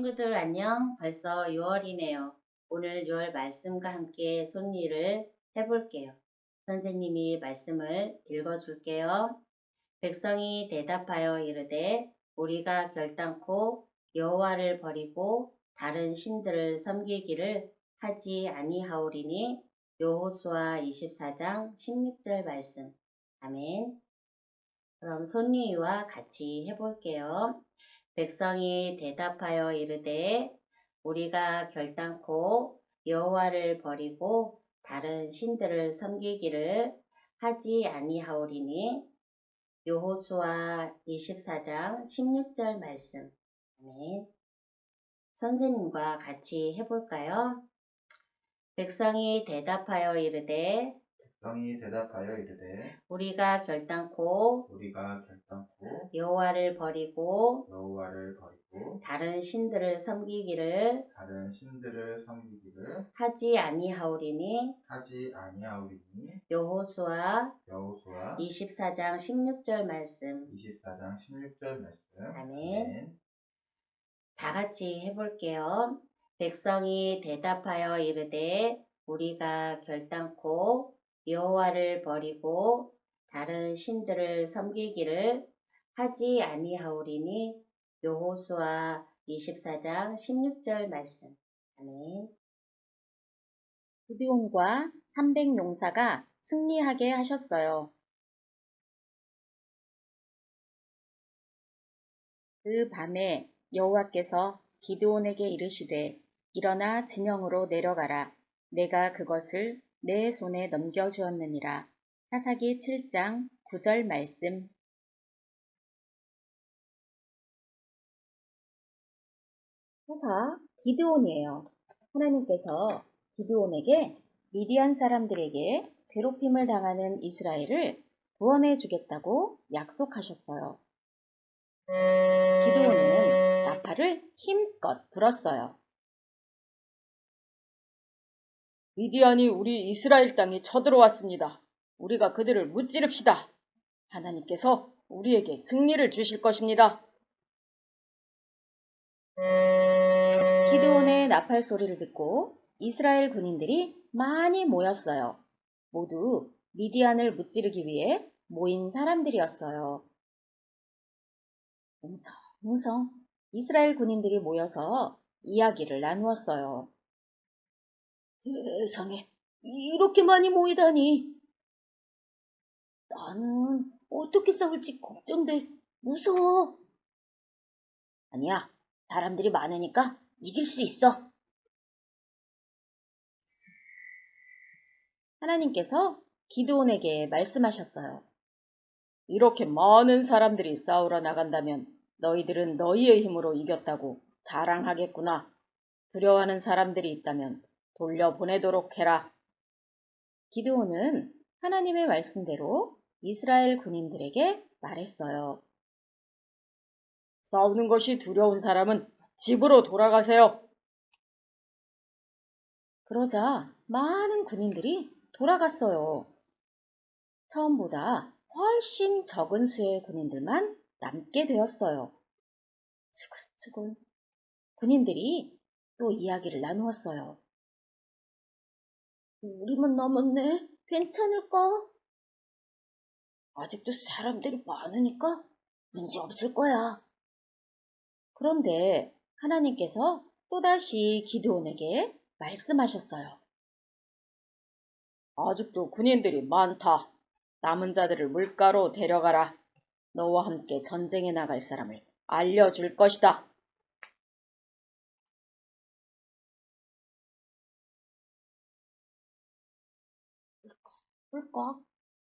친구들 안녕. 벌써 6월이네요. 오늘 6월 말씀과 함께 손리를 해볼게요. 선생님이 말씀을 읽어줄게요. 백성이 대답하여 이르되 우리가 결단코 여호와를 버리고 다른 신들을 섬기기를 하지 아니하오리니 여호수아 24장 16절 말씀. 아멘. 그럼 손리와 같이 해볼게요. 백성이 대답하여 이르되 우리가 결단코 여호와를 버리고 다른 신들을 섬기기를 하지 아니하오리니 여호수아 24장 16절 말씀. 아멘. 선생님과 같이 해볼까요? 백성이 대답하여 이르되 백성이 대답하여 이르되 우리가 결단코 우리가 결단코 여호와를 버리고 여호와를 버리고 다른 신들을 섬기기를 다른 신들을 섬기기를 하지 아니하오리니 하지 아니하오리니 여호수아 여호수아 24장 16절 말씀 24장 16절 말씀 아멘. 다 같이 해볼게요. 백성이 대답하여 이르되 우리가 결단코 여호와를 버리고 다른 신들을 섬기기를 하지 아니하오리니 여호수아 24장 16절 말씀 아멘. 기드온과 300 용사가 승리하게 하셨어요. 그 밤에 여호와께서 기드온에게 이르시되 일어나 진영으로 내려가라. 내가 그것을 내 손에 넘겨주었느니라. 사사기 7장 9절 말씀. 사사 기드온이에요. 하나님께서 기드온에게 미디안 사람들에게 괴롭힘을 당하는 이스라엘을 구원해 주겠다고 약속하셨어요. 기드온은 나팔을 힘껏 불었어요. 미디안이 우리 이스라엘 땅에 쳐들어왔습니다. 우리가 그들을 무찌릅시다. 하나님께서 우리에게 승리를 주실 것입니다. 기드온의 나팔 소리를 듣고 이스라엘 군인들이 많이 모였어요. 모두 미디안을 무찌르기 위해 모인 사람들이었어요. 웅성웅성 이스라엘 군인들이 모여서 이야기를 나누었어요. 세상에, 이렇게 많이 모이다니. 나는 어떻게 싸울지 걱정돼. 무서워. 아니야, 사람들이 많으니까 이길 수 있어. 하나님께서 기드온에게 말씀하셨어요. 이렇게 많은 사람들이 싸우러 나간다면 너희들은 너희의 힘으로 이겼다고 자랑하겠구나. 두려워하는 사람들이 있다면 돌려보내도록 해라. 기드온은 하나님의 말씀대로 이스라엘 군인들에게 말했어요. 싸우는 것이 두려운 사람은 집으로 돌아가세요. 그러자 많은 군인들이 돌아갔어요. 처음보다 훨씬 적은 수의 군인들만 남게 되었어요. 수근수근 군인들이 또 이야기를 나누었어요. 우리만 남았네. 괜찮을까? 아직도 사람들이 많으니까 문제 없을 거야. 그런데 하나님께서 또다시 기드온에게 말씀하셨어요. 아직도 군인들이 많다. 남은 자들을 물가로 데려가라. 너와 함께 전쟁에 나갈 사람을 알려줄 것이다. 꿀꺽.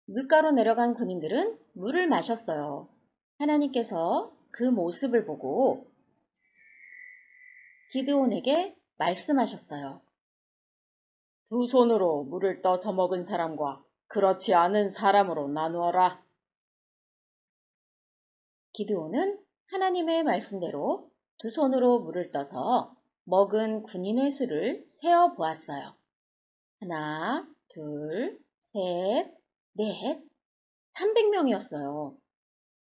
물가로 내려간 군인들은 물을 마셨어요. 하나님께서 그 모습을 보고 기드온에게 말씀하셨어요. 두 손으로 물을 떠서 먹은 사람과 그렇지 않은 사람으로 나누어라. 기드온은 하나님의 말씀대로 두 손으로 물을 떠서 먹은 군인의 수를 세어 보았어요. 하나, 둘, 셋, 넷, 300명이었어요.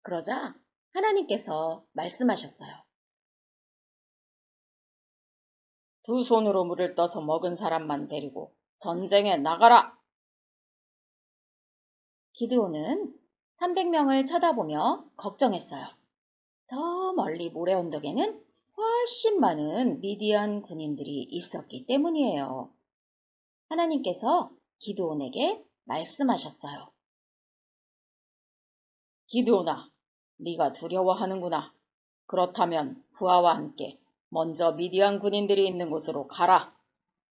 그러자 하나님께서 말씀하셨어요. 두 손으로 물을 떠서 먹은 사람만 데리고 전쟁에 나가라! 기드온은 300명을 쳐다보며 걱정했어요. 저 멀리 모래 언덕에는 훨씬 많은 미디안 군인들이 있었기 때문이에요. 하나님께서 기드온에게 말씀하셨어요. 기드온아, 네가 두려워하는구나. 그렇다면 부하와 함께 먼저 미디안 군인들이 있는 곳으로 가라.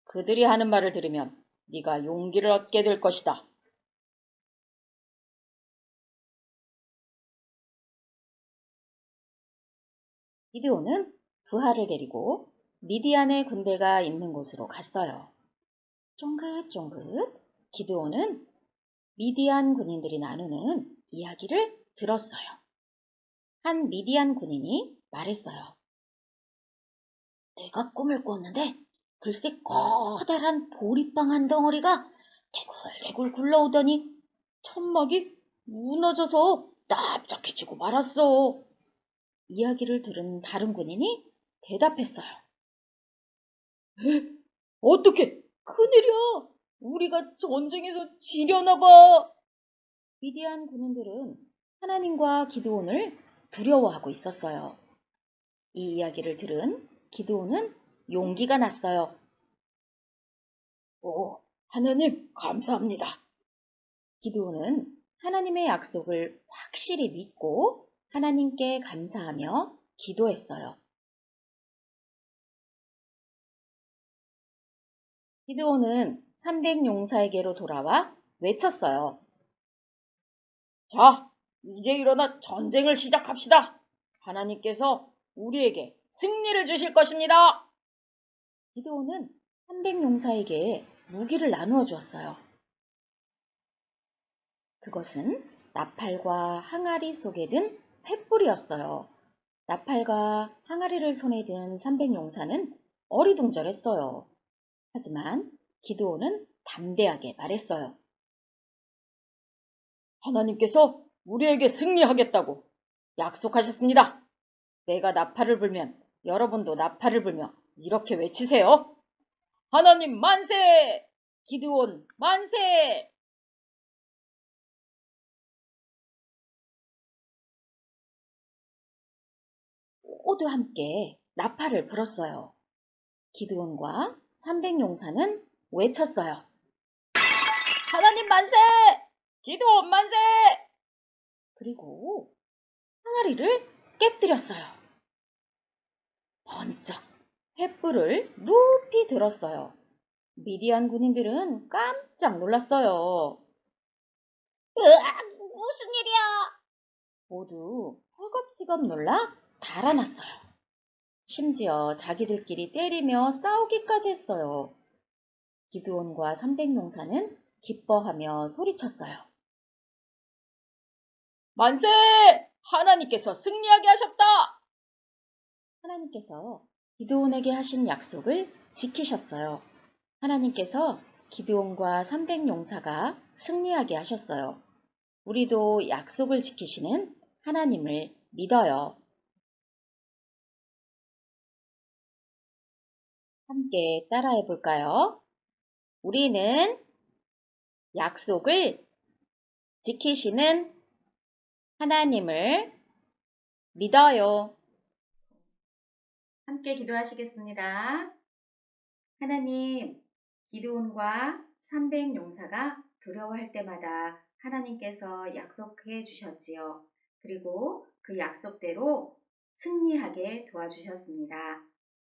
그들이 하는 말을 들으면 네가 용기를 얻게 될 것이다. 기드온은 부하를 데리고 미디안의 군대가 있는 곳으로 갔어요. 쫑긋쫑긋 기드온은 미디안 군인들이 나누는 이야기를 들었어요. 한 미디안 군인이 말했어요. 내가 꿈을 꿨는데 글쎄 커다란 보리빵 한 덩어리가 대굴대굴 굴러오더니 천막이 무너져서 납작해지고 말았어. 이야기를 들은 다른 군인이 대답했어요. 에? 어떻게? 큰일이야! 우리가 전쟁에서 지려나 봐! 미디안 군인들은 하나님과 기드온을 두려워하고 있었어요. 이 이야기를 들은 기드온은 용기가 났어요. 오, 하나님, 감사합니다. 기드온은 하나님의 약속을 확실히 믿고 하나님께 감사하며 기도했어요. 기드온은 300용사에게로 돌아와 외쳤어요. 자, 이제 일어나 전쟁을 시작합시다. 하나님께서 우리에게 승리를 주실 것입니다. 기드온은 300용사에게 무기를 나누어 주었어요. 그것은 나팔과 항아리 속에 든 횃불이었어요. 나팔과 항아리를 손에 든 300용사는 어리둥절했어요. 하지만 기드온은 담대하게 말했어요. 하나님께서 우리에게 승리하겠다고 약속하셨습니다. 내가 나팔을 불면 여러분도 나팔을 불며 이렇게 외치세요. 하나님 만세! 기드온 만세! 모두 함께 나팔을 불었어요. 기드온과 300용사는 외쳤어요. 하나님 만세! 기드온 만세! 그리고 항아리를 깨뜨렸어요. 번쩍 횃불을 높이 들었어요. 미디안 군인들은 깜짝 놀랐어요. 으악! 무슨 일이야? 모두 헐겁지겁 놀라 달아났어요. 심지어 자기들끼리 때리며 싸우기까지 했어요. 기드온과 300용사는 기뻐하며 소리쳤어요. 만세! 하나님께서 승리하게 하셨다! 하나님께서 기드온에게 하신 약속을 지키셨어요. 하나님께서 기드온과 300용사가 승리하게 하셨어요. 우리도 약속을 지키시는 하나님을 믿어요. 함께 따라해 볼까요? 우리는 약속을 지키시는 하나님을 믿어요. 함께 기도하시겠습니다. 하나님, 기드온과 300 용사가 두려워할 때마다 하나님께서 약속해 주셨지요. 그리고 그 약속대로 승리하게 도와주셨습니다.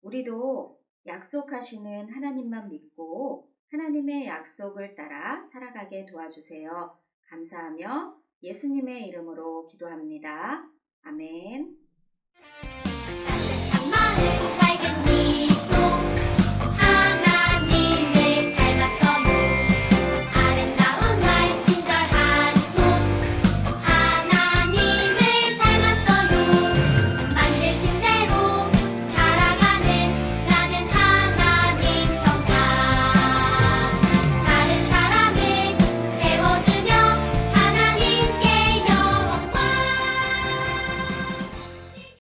우리도 약속하시는 하나님만 믿고 하나님의 약속을 따라 살아가게 도와주세요. 감사하며 예수님의 이름으로 기도합니다. 아멘.